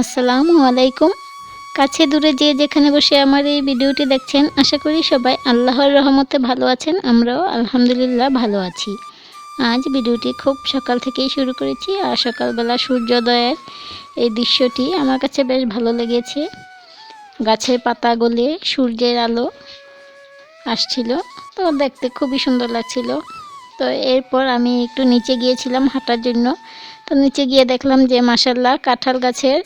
আসসালামু আলাইকুম। কাছে দূরে যে যেখানে বসে আমার এই ভিডিওটি দেখছেন, আশা করি সবাই আল্লাহর রহমতে ভালো আছেন, আমরাও আলহামদুলিল্লাহ ভালো আছি। আজ ভিডিওটি খুব সকাল থেকেই শুরু করেছি, আর সকালবেলা সূর্যোদয়ের এই দৃশ্যটি আমার কাছে বেশ ভালো লেগেছে। গাছের পাতা গলে সূর্যের আলো আসছিল, তো দেখতে খুবই সুন্দর লাগছিল। তো এরপর আমি একটু নিচে গিয়েছিলাম হাঁটার জন্য, তো নিচে গিয়ে দেখলাম যে মাসাল্লাহ কাঁঠাল গাছের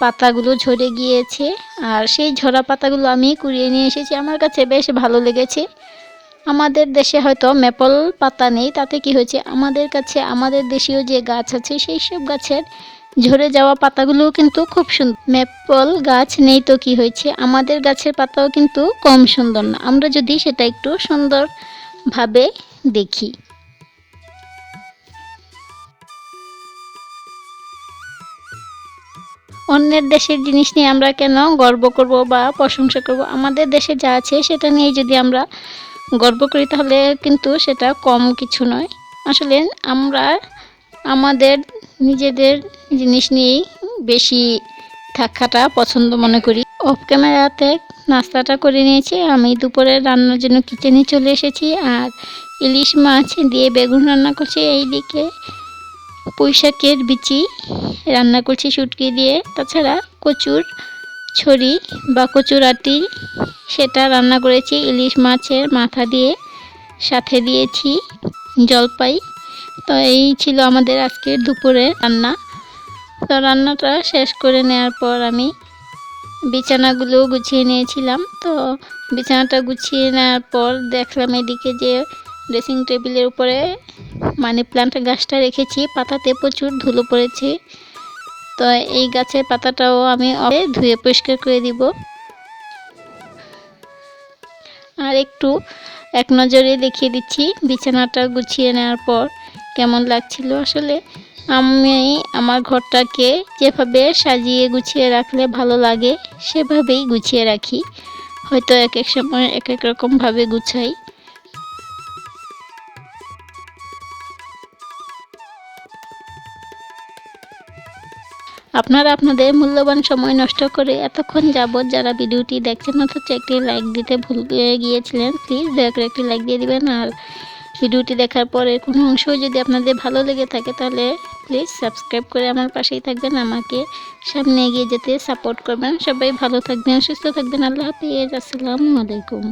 পাতাগুলো ঝরে গিয়েছে আর সেই ঝরা পাতাগুলো আমি কুড়িয়ে নিয়ে এসেছি। আমার কাছে বেশ ভালো লেগেছে। আমাদের দেশে হয়তো মেপল পাতা নেই, তাতে কি হয়েছে? আমাদের কাছে, আমাদের দেশীয় যে গাছ আছে, সেই সব গাছের ঝরে যাওয়া পাতাগুলোও কিন্তু খুব সুন্দর। মেপল গাছ নেই তো কি হয়েছে? আমাদের গাছের পাতাও কিন্তু কম সুন্দর না। আমরা যদি সেটা একটু সুন্দরভাবে দেখি। অন্যের দেশের জিনিস নিয়ে আমরা কেন গর্ব করব বা প্রশংসা করব? আমাদের দেশে যা আছে সেটা নিয়ে যদি আমরা গর্ব করি তাহলে কিন্তু সেটা কম কিছু নয়। আসলে আমরা আমাদের নিজেদের জিনিস নিয়েই বেশি থাকাটা পছন্দ মনে করি। অফ ক্যামেরাতে নাস্তাটা করে নিয়েছি, আমি দুপুরে রান্নার জন্য কিচেনে চলে এসেছি আর ইলিশ মাছ দিয়ে বেগুন রান্না করছি। এইদিকে পুঁই শাকের বিচি রান্না করছি শুটকি দিয়ে। তাছাড়া কচুর ছড়ি বা কচুর আটি, সেটা রান্না করেছি ইলিশ মাছের মাথা দিয়ে। সাথে দিয়েছি জলপাই। তো এই ছিল আমাদের আজকের দুপুরে রান্না। তো রান্নাটা শেষ করে নেওয়ার পর আমি বিছানাগুলো গুছিয়ে নিয়েছিলাম। তো বিছানাটা গুছিয়ে নেওয়ার পর দেখলাম এদিকে যে ড্রেসিং টেবিলের উপরে মানি প্লান্ট গাছটা রেখেছি। পাতাতে প্রচুর ধুলো পড়েছে। তো এই গাছের পাতাটাও আমি ধুয়ে পরিষ্কার করে দিব। আর একটু এক নজরে দেখিয়ে দিচ্ছি, বিছানাটা গুছিয়ে নেওয়ার পর কেমন লাগছিল আসলে? আমি আমার ঘরটাকে যেভাবে সাজিয়ে গুছিয়ে রাখলে ভালো লাগে, সেভাবেই গুছিয়ে রাখি। হয়তো এক এক সময় এক এক রকমভাবে গুছাই। আপনারা আপনাদের মূল্যবান সময় নষ্ট করে এতক্ষণ যাবৎ যারা ভিডিওটি দেখছেন, অথচ একটি লাইক দিতে ভুল গিয়েছিলেন প্লিজ দয়া করে একটি লাইক দিয়ে দিবেন। আর ভিডিওটি দেখার পরে কোনো অংশ যদি আপনাদের ভালো লেগে থাকে, তাহলে প্লিজ সাবস্ক্রাইব করে আমার পাশেই থাকবেন, আমাকে সামনে এগিয়ে যেতে সাপোর্ট করবেন। সবাই ভালো থাকবেন, সুস্থ থাকবেন। আল্লাহ হাফিজ। আসসালামু আলাইকুম।